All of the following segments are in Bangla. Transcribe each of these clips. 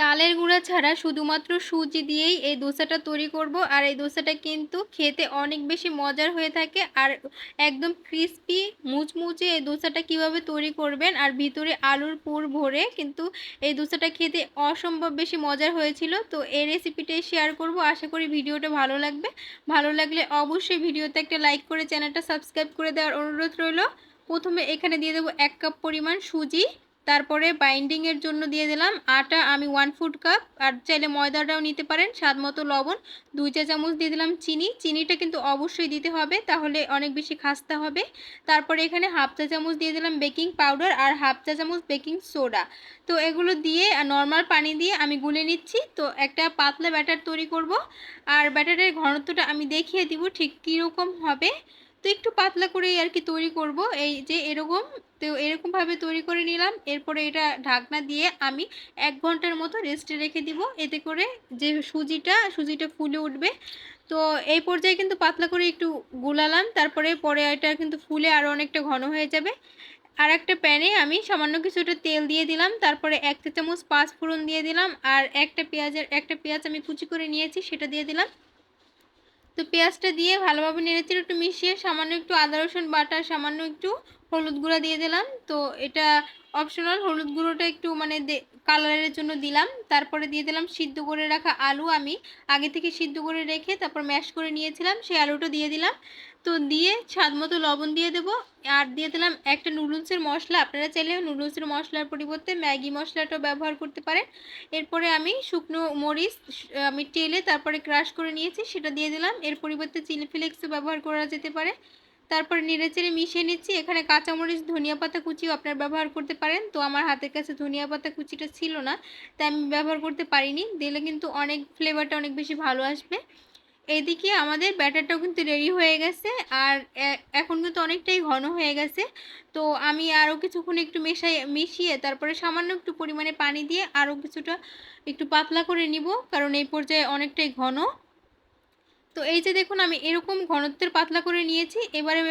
চালের গুঁড়া ছাড়া শুধুমাত্র সুজি দিয়েই এই দোসাটা তৈরি করব। আর এই দোসাটা কিন্তু খেতে অনেক বেশি মজার হয়ে থাকে আর একদম ক্রিস্পি মুচমুচে এই দোসাটা কীভাবে তৈরি করবেন আর ভিতরে আলুর পুর ভরে কিন্তু এই দোসাটা খেতে অসম্ভব বেশি মজার হয়েছিল। তো এই রেসিপিটাই শেয়ার করব। আশা করি ভিডিওটা ভালো লাগবে। ভালো লাগলে অবশ্যই ভিডিওতে একটা লাইক করে চ্যানেলটা সাবস্ক্রাইব করে দেওয়ার অনুরোধ রইল। প্রথমে এখানে দিয়ে দেবো এক কাপ পরিমাণ সুজি। তারপরে বাইন্ডিংয়ের জন্য দিয়ে দিলাম। আটা আমি ওয়ান ফুড কাপ আর চাইলে ময়দাটাও নিতে পারেন। স্বাদ মতো লবণ, দুই চা চামচ দিয়ে দিলাম চিনি। চিনিটা কিন্তু অবশ্যই দিতে হবে, তাহলে অনেক বেশি খাস্তা হবে। তারপরে এখানে হাফ চা চামচ দিয়ে দিলাম বেকিং পাউডার আর হাফ চা চামচ বেকিং সোডা তো এগুলো দিয়ে নর্মাল পানি দিয়ে আমি গুলে নিচ্ছি। তো একটা পাতলা ব্যাটার তৈরি করব, আর ব্যাটারের ঘনত্বটা আমি দেখিয়ে দিব ঠিক কীরকম হবে। তো একটু পাতলা করেই আর কি তৈরি করব। এই যে এরকম, তো এরকমভাবে তৈরি করে নিলাম। এরপরে এটা ঢাকনা দিয়ে আমি এক ঘণ্টার মতো রেস্টে রেখে দিব। এতে করে যে সুজিটা সুজিটা ফুলে উঠবে। তো এই পর্যায়ে কিন্তু পাতলা করে একটু গুলালাম। তারপরে পরে এটা কিন্তু ফুলে আরও অনেকটা ঘন হয়ে যাবে। আর একটা প্যানে আমি সামান্য কিছুটা তেল দিয়ে দিলাম। তারপরে এক চা চামচ পাঁচ ফোড়ন দিয়ে দিলাম। আর একটা পেঁয়াজের, একটা পেঁয়াজ আমি কুচি করে নিয়েছি, সেটা দিয়ে দিলাম। তো পেঁয়াজটা দিয়ে ভালোভাবে নেড়েচেড়ে একটু মিশিয়ে সামান্য একটু আদা রসুন বাটা সামান্য একটু হলুদ গুঁড়া দিয়ে দিলাম। তো এটা অপশনাল হলুদ গুঁড়োটা একটু মানে কালারের জন্য দিলাম। তারপরে দিয়ে দিলাম সিদ্ধ করে রাখা আলু আমি। আগে থেকে সিদ্ধ করে রেখে তারপর ম্যাশ করে নিয়েছিলাম, সেই আলুটা দিয়ে দিলাম। তো দিয়ে স্বাদ মতো লবণ দিয়ে দেবো। আর দিয়ে দিলাম একটা নুডলসের মশলা। আপনারা চাইলে নুডলসের মশলার পরিবর্তে ম্যাগি মশলাটাও ব্যবহার করতে পারেন। এরপরে আমি শুকনো মরিচ আমি টেলে তারপরে ক্রাশ করে নিয়েছি, সেটা দিয়ে দিলাম। এর পরিবর্তে চিলি ফ্লেক্সও ব্যবহার করা যেতে পারে। তারপরে নেড়েচেড়ে মিশিয়ে নিচ্ছি। এখানে কাঁচামরিচ ধনিয়া পাতা কুচিও আপনার ব্যবহার করতে পারেন। তো আমার হাতের কাছে ধনিয়া পাতা কুচিটা ছিল না, তাই আমি ব্যবহার করতে পারিনি। দিলে কিন্তু অনেক ফ্লেভারটা অনেক বেশি ভালো আসবে। এদিকে আমাদের ব্যাটারটাও কিন্তু রেডি হয়ে গেছে আর এখন কিন্তু অনেকটাই ঘন হয়ে গেছে। তো আমি আরও কিছুক্ষণ একটু মেশাই, মিশিয়ে তারপরে সামান্য একটু পরিমাণে পানি দিয়ে আরও কিছুটা একটু পাতলা করে নিব, কারণ এই পর্যায়ে অনেকটাই ঘন। তো এই যে দেখুন, আমি এরকম ঘনত্বের পাতলা করে নিয়েছি। এবারে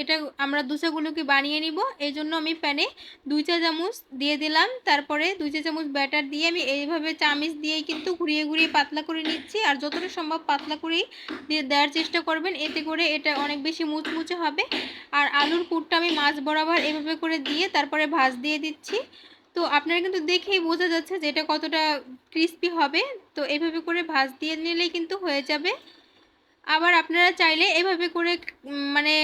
এটা আমরা দুসাগুলোকে বানিয়ে নিব। এই জন্য আমি প্যানে দুই চা চামচ দিয়ে দিলাম। তারপরে দুই চা চামচ ব্যাটার দিয়ে আমি এইভাবে চামিচ দিয়েই কিন্তু ঘুরিয়ে ঘুরিয়ে পাতলা করে নিচ্ছি। আর যতটা সম্ভব পাতলা করেই দিয়ে দেওয়ার চেষ্টা করবেন। এতে করে এটা অনেক বেশি মুচমুচে হবে। আর আলুর পুরটা আমি মাছ বরাবর এভাবে করে দিয়ে তারপরে ভাজ দিয়ে দিচ্ছি। তো আপনারা কিন্তু দেখেই বোঝা যাচ্ছে যে এটা কতটা ক্রিস্পি হবে। তো এভাবে করে ভাজ দিয়ে নিলেই কিন্তু হয়ে যাবে। আবার আপনারা চাইলে এভাবে করে মানে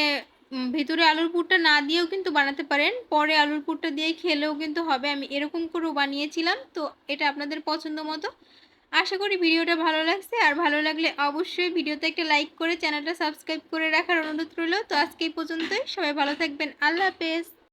ভিতরে আলুর পুরটা না দিয়েও কিন্তু বানাতে পারেন। পরে আলুর পুরটা দিয়ে খেলেও কিন্তু হবে। আমি এরকম করেও বানিয়েছিলাম। তো এটা আপনাদের পছন্দ মতো। আশা করি ভিডিওটা ভালো লাগছে। আর ভালো লাগলে অবশ্যই ভিডিওতে একটা লাইক করে চ্যানেলটা সাবস্ক্রাইব করে রাখার অনুরোধ রইল। তো আজকে এই পর্যন্তই। সবাই ভালো থাকবেন। আল্লাহ হাফেজ।